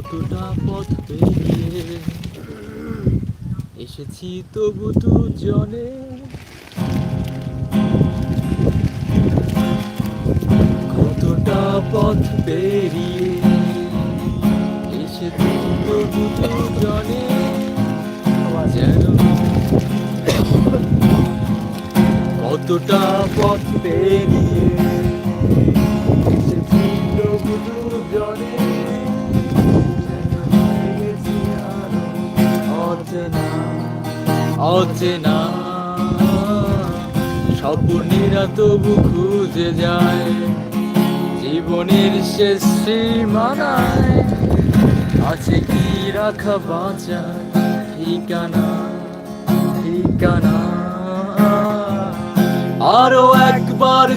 পথ পেরিয়ে এসেছি তবু দুজনে। কতটা পথ পেরিয়ে এসেছি তবু দুজনে। যেন কতটা পথ পেরিয়ে এসেছি তবু দুজনে। অচেনা অচেনা। স্বপ্নেরা তবু খুঁজে যায়, জীবনের শেষ সীমানায়। আছে কি রাখা বাঁচা ঠিকানা ঠিকানা? আরও একবার